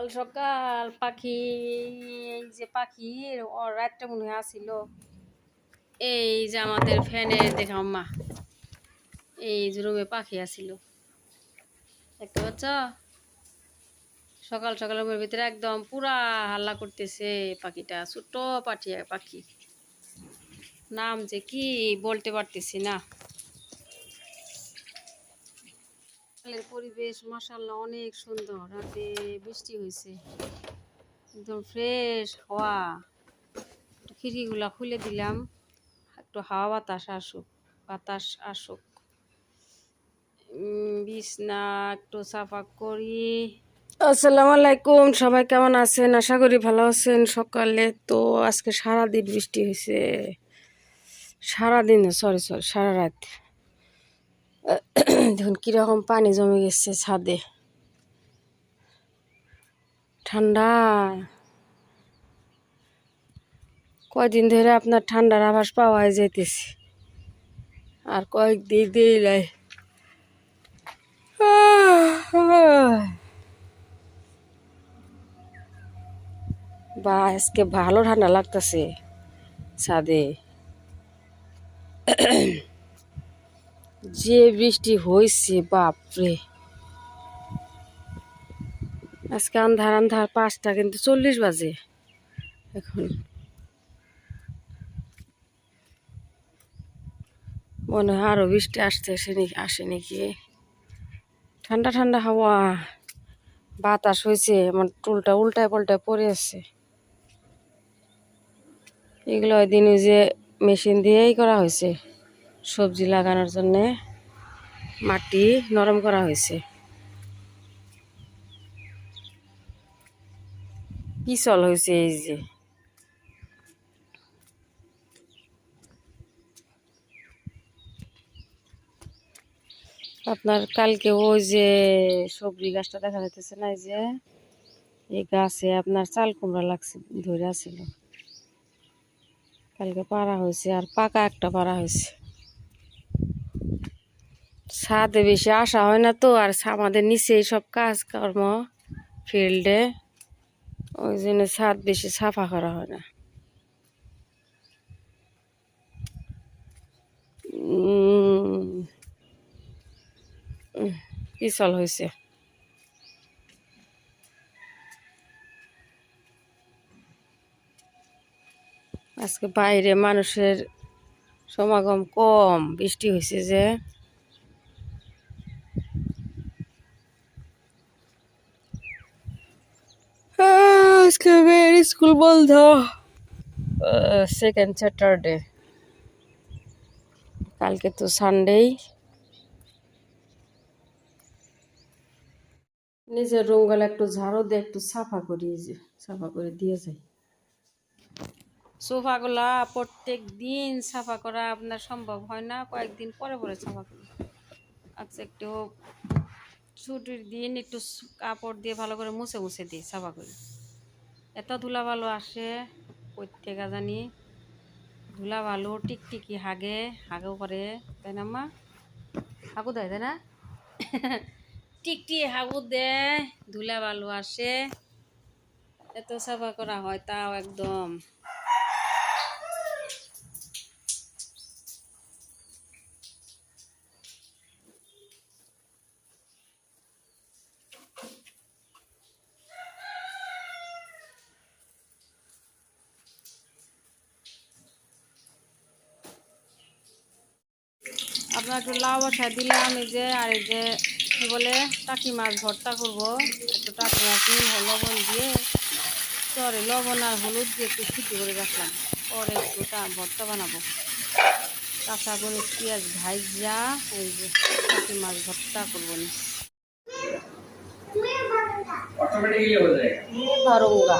সকাল সকাল পাখি, এই যে পাখির ও রাতটা মনে হয় আসিল। এই যে আমাদের ফ্যানের দেখাম মা এই যে রুমে পাখি আসিল। দেখতে পাচ্ছ? সকাল সকাল রুমের ভিতরে একদম পুরা হাল্লা করতেছে পাখিটা, ছোট্ট পাখি পাখি। নাম যে কি বলতে পারতেছি না। সকালের পরিবেশ মাসাল্লাহ অনেক সুন্দর। রাতে বৃষ্টি হয়েছে। একদম ফ্রেশ হাওয়া। একটু খিড়কিগুলা খুলে দিলাম। একটু হাওয়া বাতাস আসুক বাতাস আসুক। বিছনা একটু সাফা করি। আসসালামু আলাইকুম, সবাই কেমন আছেন? আশা করি ভালো আছেন। সকালে তো আজকে সারাদিন বৃষ্টি হয়েছে। সারাদিন সরি সরি সারা রাত। দেখুন কীরকম পানি জমে গেছে ছাদে। ঠান্ডা। কয়দিন ধরে আপনার ঠান্ডার আভাস পাওয়া যাইতেছে। আর কয়েকদিন দিলাই বা, আজকে ভালো ঠান্ডা লাগতেছে ছাদে। যে বৃষ্টি হয়েছে বাপরে। আজকে আন্ধার আন্ধার, পাঁচটা কিন্তু চল্লিশ বাজে। এখন মনে হয় আরও বৃষ্টি আসতে আসে নাকি ঠান্ডা ঠান্ডা হাওয়া। বাতাস হয়েছে আমার টুলটা উল্টায় পাল্টায় পড়ে আছে। এগুলো ওই দিন যে মেশিন দিয়েই করা হয়েছে সবজি লাগানোর জন্যে। মাটি নরম করা হয়েছে। পিছল হয়েছে এই যে। আপনার কালকে ওই যে সবজি গাছটা দেখা যাইতেছে না যে, এই গাছে আপনার চাল কুমড়া লাগছে ধরে আছিল কালকে পাড়া হয়েছে আর পাকা একটা পাড়া হয়েছে। ছাদে বেশি আসা হয় না তো, আর আমাদের নিচেই সব কাজ কর্ম ফিল্ডে, ওই জন্য ছাদ বেশি সাফা করা হয় না। পিছল হয়েছে আজকে বাইরে মানুষের সমাগম কম, বৃষ্টি হয়েছে যে আজকে মেয়ের স্কুল বন্ধ সেকেন্ড স্যাটারডে কালকে তো সানডেই নিজের রুমগুলো একটু ঝাড়ু দিয়ে একটু সাফা করি যে সাফা করে দিয়ে যাই। সোফাগুলা প্রত্যেক দিন সাফা করা আপনার সম্ভব হয় না, কয়েকদিন পরে পরে সাফা করি। আচ্ছা একটু ছুটির দিন একটু কাপড় দিয়ে ভালো করে মুছে মুছে দিই, সাফা করি। এত ধুলা বালু আসে, প্রত্যেকা জানি ধুলা বালু টিকটিকি হাগে, হাগেও করে, তাই না মা? হাগু দেয়, তাই না? টিকটি হাগু দেয় ধুলা বালু আসে, এত সাফা করা হয় তাও একদম। আপনার একটু লাউ বসা দিলাম এই যে আর এই যে কি বলে টাকি মাছ ভর্তা করবো একটু টাকি মাছ নুন হ- লবণ দিয়ে সরি লবণ আর হলুদ দিয়ে একটু সিটি করে রাখলাম পরে একটু টা ভর্তা বানাবো কাঁচা করে পেঁয়াজ ভাইজা এই যে টাকি মাছ ভর্তা করবো নি ऑटोमेटिकली हो जाएगा ভরুঙ্গা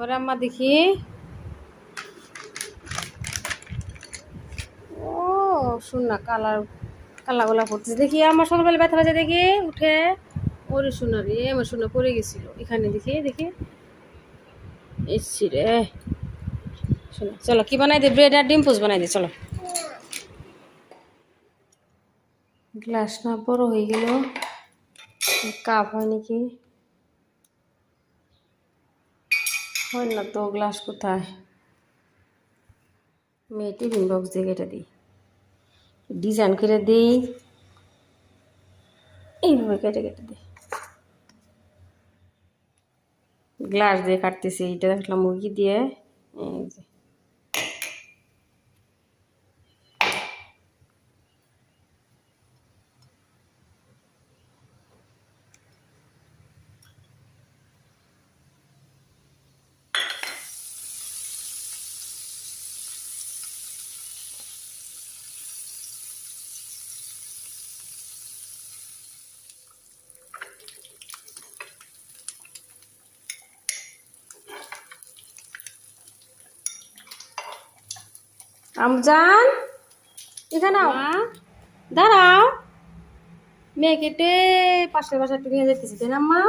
পরে আম্মা দেখি। ও, শুন না, কালার, কালাগুলা পড়তেছে। দেখি, আমার সকালবেলা ব্যথা পাচ্ছে দেখি, উঠে। ওরে শোনা রে, আমার শোনা পড়ে গেছিল। এখানে দেখি দেখি। এসছি রে। শোনো, চলো, কি বানাই দে? ব্রেড আর ডিম পোস্ট বানাই দে, চলো। গ্লাস না বড় হয়ে গেল। কাপ হয় নাকি? হয় না তো গ্লাস কোথায়? মেয়ে টিফিন বক্স দিয়ে কেটে দিই। ডিজাইন করে দিই। এইভাবে কেটে কেটে দিই। গ্লাস দিয়ে কাটতেছি, এটা দেখলাম মুরগি দিয়ে। এই যে। আমজান এখানে দাঁড়াও। মেয়ে কেটে পাশের বাসা একটু নিয়ে যেতেছি তাই না মা?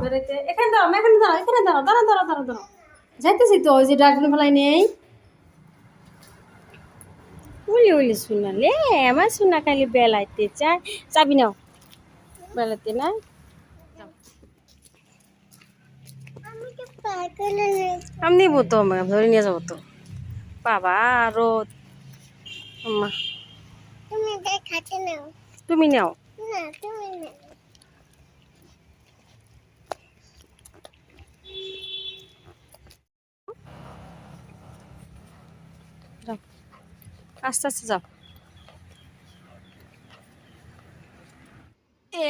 বেড়াইতে এখানে দাঁড়াও এখানে দাঁড়াও এখানে দাঁড়াও দাঁড়াও দাঁড়াও দাঁড়াও দাঁড়াও। যাইতেছি তো ওই যে ডাস্টবিন ফেলাই নেই। উলি উলি শুনালে আমার শোনা খালি বেলাইতে চায়। চাবি নাও। বেলাতে না? আমি নিবো তো আমাকে ধরে নিয়ে যাব তো। বাবা রোদ। তুমি নাও। তুমি নাও। না তুমি না যাও। আস্তে আস্তে যাও।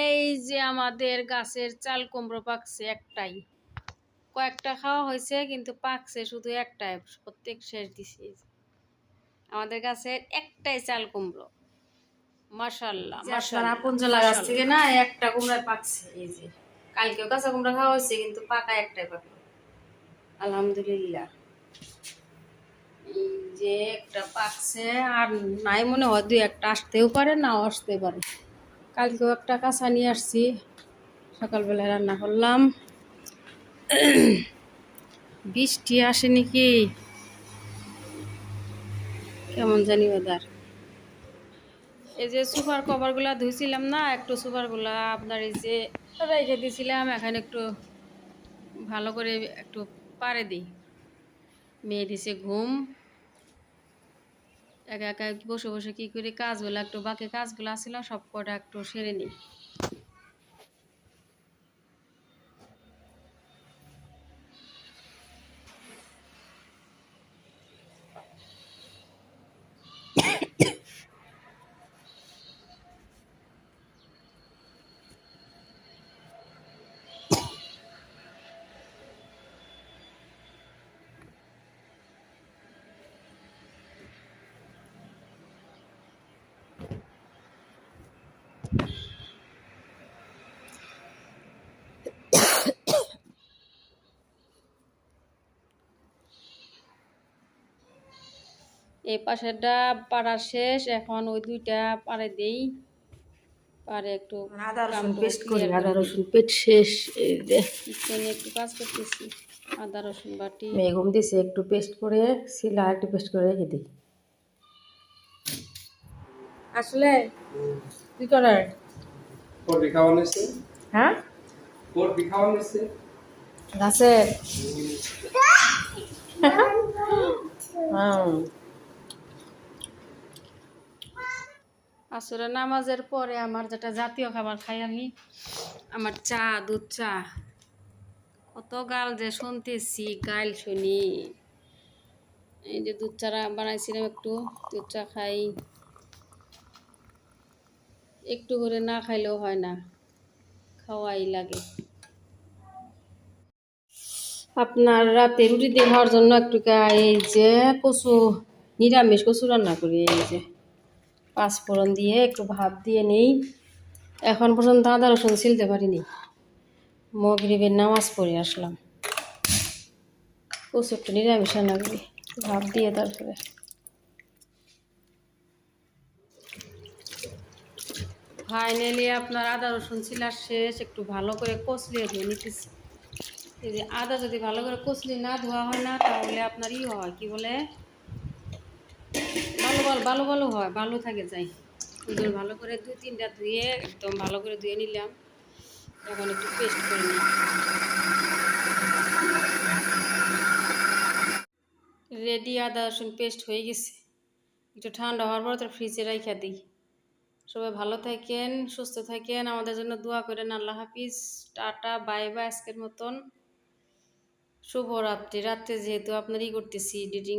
এই যে আমাদের গাছের চাল কুমড়ো পাকছে একটাই। কয়েকটা খাওয়া হয়েছে কিন্তু পাকছে শুধু একটাই। প্রত্যেক শেষ দিছি। আমাদের কাছে একটাই চাল কুমড়ো। মাশাল্লাহ মাশাল্লাহ গাছ থেকে না একটা কুমড়া পাকছে এই যে। কালকেও কাঁচা কুমড়া খাওয়া হয়েছে কিন্তু পাকা একটাই পাকলো। আলহামদুলিল্লাহ। যে একটা পাকছে আর নাই মনে হয় দুই একটা আসতেও পারে নাও আসতে পারে। কালকেও একটা কাঁচা নিয়ে আসছি। সকালবেলায় রান্না করলাম। বৃষ্টি আসে নাকি? কেমন জানি ওদার এই যে সুপার কভারগুলা ধুইছিলাম না, একটু সুপারগুলা আপনার এই যে রেখে দিয়েছিলাম এখানে একটু ভালো করে একটু পারে দিই। মেয়ে দিছে ঘুম। একা একা বসে বসে কি করি, কাজগুলো একটু বাকি কাজগুলো আছিল সব কটা একটু সেরে নিই। এই পাশেরটা পাড়া শেষ এখন ওই দুইটা পাড়ে দেই। পারে একটু আদা রসুন পেস্ট করি আদা রসুন পেস্ট শেষ এই যে। কিচেনে একটু কাজ করতেছি আদা রসুন বাটি। মেয়ে ঘুম দিছে একটু পেস্ট করে শিলা একটু পেস্ট করে রেখে দিই। আসলে কি করার? কোট বিখাওয়ানো হয়েছে হ্যাঁ? কোট বিখাওয়ানো হয়েছে গাছের হুম। আসলে নামাজের পরে আমার যেটা জাতীয় খাবার খাই আমি, আমার চা, দুধ চা। কত গাল যে শুনতেছি গাইল শুনি। এই যে দুধ চা বানাইছিলাম একটু, দুধ চা খাই। একটু করে না খাইলেও হয় না, খাওয়াই লাগে। আপনার রাতে রুটি দিয়ে খাওয়ার জন্য একটু এই যে কচু, নিরামিষ কচু রান্না করি, এই যে। পাঁচফোড়ন দিয়ে একটু ভাত দিয়ে নেই। এখন পর্যন্ত আদা, রসুন ছিলতে পারিনি। মগরিবের নামাজ পড়ে আসলাম। কচু একটু নিরামিষ রান্না করি ভাত দিয়ে তারপরে। ফাইনালি আপনার আদা, রসুন ছিলার শেষ। একটু ভালো করে কচলিয়ে ধুয়ে নিতেছি। এই যে আদা যদি ভালো করে কচলি না ধোয়া হয় না, তাহলে আপনার ই হয়, কি বলে? ভালো ভালো ভালো হয়, ভালো থাকে যাই। জন্য ভালো করে দুই, তিনটা ধুয়ে একদম ভালো করে ধুয়ে নিলাম। এখন একটু পেস্ট করে নিই। রেডি আদা, রসুন পেস্ট হয়ে গেছে। একটু ঠান্ডা হওয়ার পর তো ফ্রিজে রাইখা দিই। সবাই ভালো থাকেন, সুস্থ থাকেন। আমাদের জন্য দোয়া করেন আল্লাহ হাফিজ। টাটা, বাই বাই, আজকের মতন। শুভরাত্রি। রাত্রে যেহেতু আপনার ই করতেছি এডিটিং